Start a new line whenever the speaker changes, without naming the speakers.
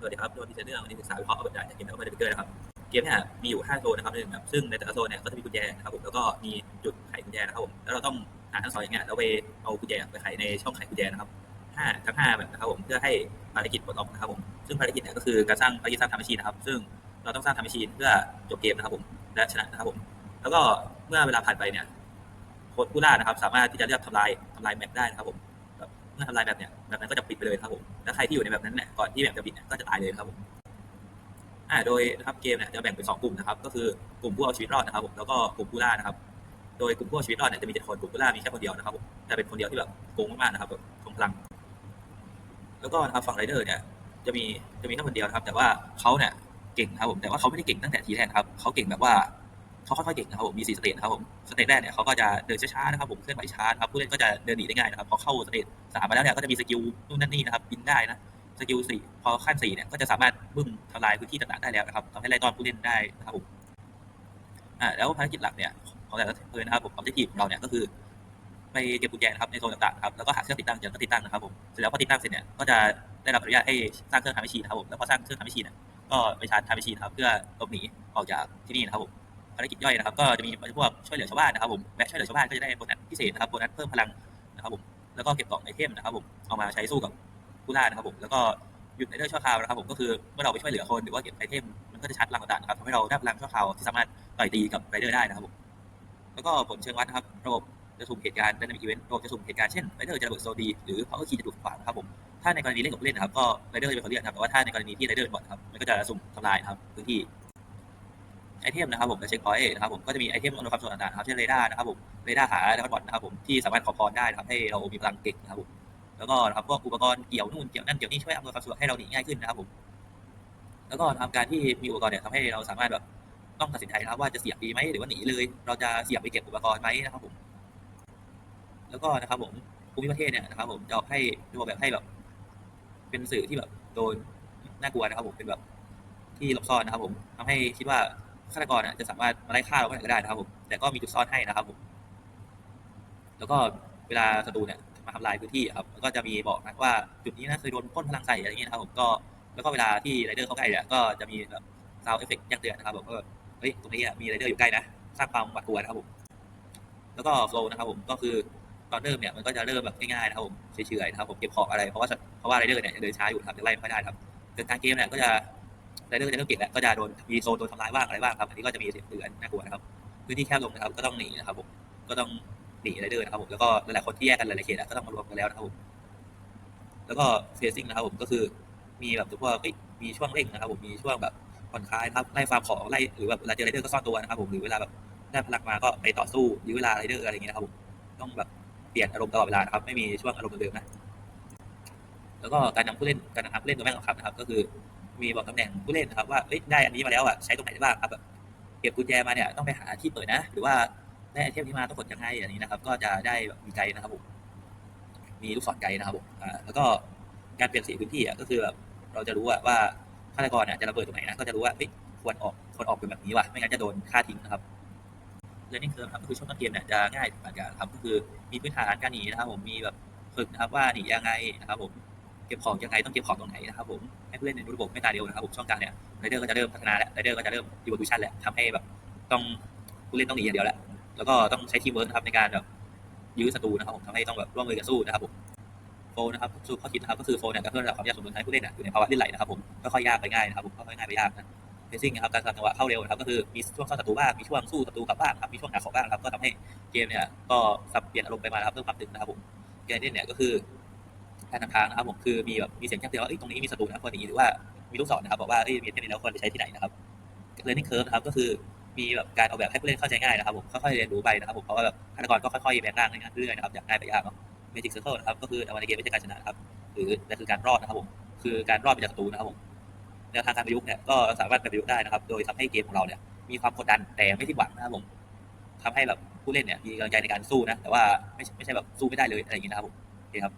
สวัสดีครับโดนดีไซเนอร์วันนี้ศึกษาวิเคราะห์แบบใหญ่จากเกมแล้วก็เดบิเกอร์นะครับ เกมเนี่ยมีอยู่5โซนนะครับหนึ่งแบบซึ่งในแต่ละโซนเนี่ยก็จะมีกุญแจนะครับผมแล้วก็มีจุดไขกุญแจนะครับผมแล้วเราต้องหาทั้งสองอย่างเงี้ยแล้วไปเอากุญแจไปไขในช่องไขกุญแจนะครับห้าทั้งห้าแบบนะครับผมเพื่อให้ภารกิจปลดล็อกนะครับผมซึ่งภารกิจเนี่ยก็คือการสร้างภารกิจสร้างทำมชชีนนะครับ ซึ่งเราต้องสร้างทำมชชีนเพื่อจบเกมนะครับผมและชนะนะครับผม แล้วก็เมื่อเวลาผ่านไปเนี่ยคนผู้ล่านะครับ สามารถที่จะเลือกทำลายทำลายแมปได้นะครับผมเมื่อทำลายแมปเนี่ยแมปนั้นก็จะปิดไปเลยครับผม รที่อยู่ในแบบนั้นเนี่ยก่อนที่แมปจะปิดเนี่ยก็จะตายเลยครับผมอ่าโดยนะครับเกมเนี่ยจะแบ่งเป็นสองกลุ่มนะครับ ก็คือกลุ่มผู้เอาชีวิตรอดนะครับผมแล้วก็กลุ่มผู้ล่านะครับ โดยกลุ่มผู้เอาชีวิตรอดเนี่ยจะมีเจ็ดคนกลุ่มผู้ล่ามีแค่คนเดียวนะครับผมแต่เป็นคนเดียวที่แบบโกงมากๆนะครับแบบทรงพลัง แล้วก็นะครับฝั่งไรเดอร์เนี่ยจะมีจะมีแค่คนเดียวนะครับ แต่ว่าเขาเนี่ยเก่งครับผมแต่ว่าเขาไม่ได้เก่งตั้งแต่ทีแรกครับเขาเก่งแบบว่าเขาค่อยๆเก่งนะครับผมมีสี่สเตจนะครับผมสเตจแรกเนี่ยเขาก็จะเดินช้าๆนะครับผมเคลื่อนไหวช้าครับผู้เล่นก็จะเดินหนีได้ง่ายนะครับพอเข้าสเตจ สามมาแล้วเนี่ยก็จะมีสกิลนู่นนั่นนี่นะครับบินได้นะสกิลสี่พอขั้นสี่เนี่ยก็จะสามารถบึ้มทำลายพื้นที่ต่างๆได้แล้วนะครับทำให้ไล่ต้อนผู้เล่นได้นะครับผมอ่าแล้วภารกิจหลักเนี่ยของแต่ละเพื่อนนะครับผมความที่ของเราเนี่ยก็คือไปเก็บกุญแจนะครับในโซนต่างๆครับแล้วก็หาเครื่องติดตั้งจากก็ติดตั้งนะครับผมเสร็จแล้วพอติดตั้งเสร็จเนี่ยก็จะได้รับอนุญาตให้สร้างเครื่องทำแมชชีนะครับผมแล้วพอสร้างเครื่องทำแมชชีเนี่ยก็ไปชาร์จทำแมชชีนะครับเพื่อหลบหนีออกจากที่นี่นะครับผมภารกิจย่อยนะครับ ก็จะมีพวกช่วยเหลือชาวบ้านนะครับผมและช่วยเหลือชาวบ้านก็จะได้โบนัสพิเศษนะครับโบนัสเพิ่มพลังนะครับผม แล้วก็เก็บกล่องไอเทมนะครับผมเอามาใช้สู้กับผู้ล่านะครับผมแล้วก็หยุดในเรื่อชั่วคราวนะครับผมก็คือเมื่อเราไปช่วยเหลือคนหรือว่าเก็บไอเทมมันก็จะชาร์จลังต่างๆนะครับทำให้เราได้พลังชั่วคราวที่สามารถต่อยตีกับไรเดอร์ได้นะครับผมแล้วก็ผลเชิงวัดนะครับระบบจะสุ่มเหตุการณ์ Dynamic Event ระบบจะสุ่มเหตุการณ์เช่นไรเดอร์จะระเบิดโซดีหรือเขาก็ขี่จะถูกขวางนะครับผมถ้าในกรณีเล่นกับผู้เล่นนะครับก็ไรเดอร์จะเป็นคนเรียกครับแต่ว่าถ้าในกรณีที่ไรเดอร์เป็นบอทครับมันก็จะสุ่มทำลายครับพื้นที่ไอเทมนะครับผมและเช็คพอยต์นะครับผมก็จะมีไอเทมอนวยความสะดวกต่างๆนะครับเช่นเรดาร์นะครับผม เรดาร์หาแล้วก็บอทนะครับผมที่สามารถขอพรได้นะครับให้เรามีพลังเก่งนะครับผมแล้วก็นะครับพวกอุปกรณ์เกี่ยวนู่นเกี่ยวนั่นเกี่ยวนี่ช่วยอำนวยความสะดวกให้เราหนีง่ายขึ้นนะครับผมแล้วก็ทำการที่มีอุปกรณ์เนี่ยทำให้เราสามารถแบบต้องตัดสินใจนะครับว่าจะเสี่ยงดีไหมหรือว่าหนีเลย เราจะเสี่ยงไปเก็บอุปกรณ์ไหมนะครับผม แล้วก็นะครับผมภูมิประเทศเนี่ยนะครับ ผมจะออกให้จะบอกแบบให้แบบ เป็นสื่อที่แบบโดนน่ากลัวนะครับ ผมเป็นแบบที่หลบซ่อนนะครับ ผมทำให้คิดว่าฆาตกรเนี่ยจะสามารถมาไล่ฆ่าเราเมื่อไหร่ก็ได้นะครับ ผมแต่ก็มีจุดซ่อนให้นะครับ ผม แล้วก็เวลาศัตรูเนี่ยมาทำลายพื้นที่ครับก็จะมีบอกนะว่าจุดนี้นะเคยโดนพ่นพลังใส่อะไรอย่างเงี้ยครับผมก็แล้วก็เวลาที่ไรเดอร์เข้าใกล้เนี่ยก็จะมีแบบซาวเอฟเฟกต์แจ้งเตือนนะครับผมก็เฮ้ยตรงนี้มีไรเดอร์อยู่ใกล้นะสร้างความหวาดกลัวนะครับผมแล้วก็โฟล์นะครับผมก็คือตอนเริ่มเนี่ยมันก็จะเริ่มแบบง่ายๆนะครับผมเฉยๆนะครับผมเก็บของอะไรเพราะว่าเพราะว่าไรเดอร์เนี่ยเดินช้าอยู่ครับจะไล่ไม่ค่อยได้ครับเกิดการเกมเนี่ยก็จะไรเดอร์จะเริ่มเก่งแล้วก็จะโดนมีโซนโดนทำร้ายบ้างอะไรบ้างครับอันนี้ก็จะมีเสียงเตือนน่ากลัวนะครับพื้นที่แคบลงนะครับก็ต้องหนีนะครับผมก็ต้อง หนีไรเดอร์นะครับผมแล้วก็หลายๆคนที่แยกกันหลายๆเขตก็ต้องมารวมกันแล้วนะครับผมแล้วก็เฟซิ่งนะครับผมก็คือมีแบบพวกเอ้ยมีช่วงเร่งนะครับผมมีช่วงแบบผ่อนคลายนะครับไล่ฟาร์มของไล่หรือแบบเวลาเจอไรเดอร์ก็ซ่อนตัวนะครับผมหรือเวลาแบบได้พลังมาก็ไปต่อสู้ยื้อเวลาไรเดอร์อะไรอย่างเงี้ยนะครับผมต้องแบบเปลี่ยนอารมณ์ตลอดเวลานะครับไม่มีช่วงอารมณ์เดิมๆนะแล้วก็การนำผู้เล่นการนำผู้เล่นตัวแม่งครับนะครับ ก็คือมีบอกตำแหน่งผู้เล่นนะครับว่าเอ้ยได้อันนี้มาแล้วอะใช้ตรงไหนได้บ้างครับแบบเก็บกุญแจมาเนี่ยต้องไปหาที่เปิดนะ หรือว่า ได้ไอเทมที่มาต้องกดยังไงอันนี้นะครับ ก็จะได้มีไกด์นะครับผมมีลูกศรไกด์นะครับผมอ่าแล้วก็การเปลี่ยนสีพื้นที่อะก็คือแบบเราจะรู้ว่าว่าฆาตกรเนี่ยจะระเบิดตรงไหนนะก็จะรู้ว่าเฮ้ยควรออกควรออกเป็นแบบนี้ว่ะไม่งั้นจะโดนฆ่าทิ้งนะครับเรนนิ่งเคิร์ครับก็คือช่วงต้นเกมเนี่ยจะง่ายเหมือนกันครับก็คือมีพื้นฐานการหนีนะครับ ผมมีแบบฝึกนะครับว่าหนียังไงนะครับ ผมเก็บของยังไงต้องเก็บของตรงไหนนะครับ ผมให้ผู้เล่นในระบบไม่ตาเดียวนะครับผมช่องกลางเนี่ยไรเดอร์ก็จะเริ่มพัฒนาแล้วไรเดอร์ก็จะเริ่มดิวดูชันแหละทำให้แบบต้องผู้เล่นต้องหนีอย่างเดียวแหละ แล้วก็ต้องใช้ทีมเวิร์กนะครับในการแบบยื้อศัตรูนะครับผมทำให้ต้องแบบร่วมมือกันสู้นะครับผมโฟนะครับสู้ข้อคิดนะครับก็คือโฟเนี่ยก็เพื่อระดับความยากสมดุลให้ผู้เล่นอยู่ในภาวะลื่นไหลนะครับผมก็ค่อยยากไปง่ายนะครับผมก็ค่อยง่ายไปยากนะเฟซิ่งนะครับการสลับจังหวะเข้าเร็วนะครับก็คือมีช่วงซ่อนศัตรูบ้างมีช่วงสู้ศัตรูกลับบ้างครับมีช่วงหาของบ้างครับก็ทำให้เกมเนี่ยก็สับเปลี่ยนอารมณ์ไปมาครับเพิ่มความตึงนะครับผมเกมเล่นเนี่ยก็คือการนำทางนะครับผมคือมีแบบมีเสียงแจ้งเตือนว่าตรงนี้มีศัตรูนะควรหนีหรือว่ามีลูกศรนะครับบอกว่ามีเทคนิคแล้วควรจะใช้ที่ไหนนะครับ learning curve นะครับก็คือ มีแบบการออกแบบให้ผู้เล่นเข้าใจง่ายนะครับผมค่อยๆเรียนรู้ไปนะครับผมเพราะว่าแบบฆาตกรก็ค่อยๆแบ่งร่างเรื่อยๆนะครับจากง่ายไปยากเนาะ magic circle นะครับก็คือในเกมไม่ใช่การชนะครับหรือนั่นคือการรอดนะครับผมคือการรอดไปจากศัตรูนะครับผมแนวทางการประยุกต์เนี่ยก็สามารถประยุกต์ได้นะครับ โดยทำให้เกมของเราเนี่ยมีความกดดันแต่ไม่สิ้นหวังนะครับผมทำให้แบบผู้เล่นเนี่ยมีกำลังใจในการสู้นะแต่ว่าไม่ไม่ใช่แบบสู้ไม่ได้เลยอะไรอย่างนี้นะครับผมโอเคครับ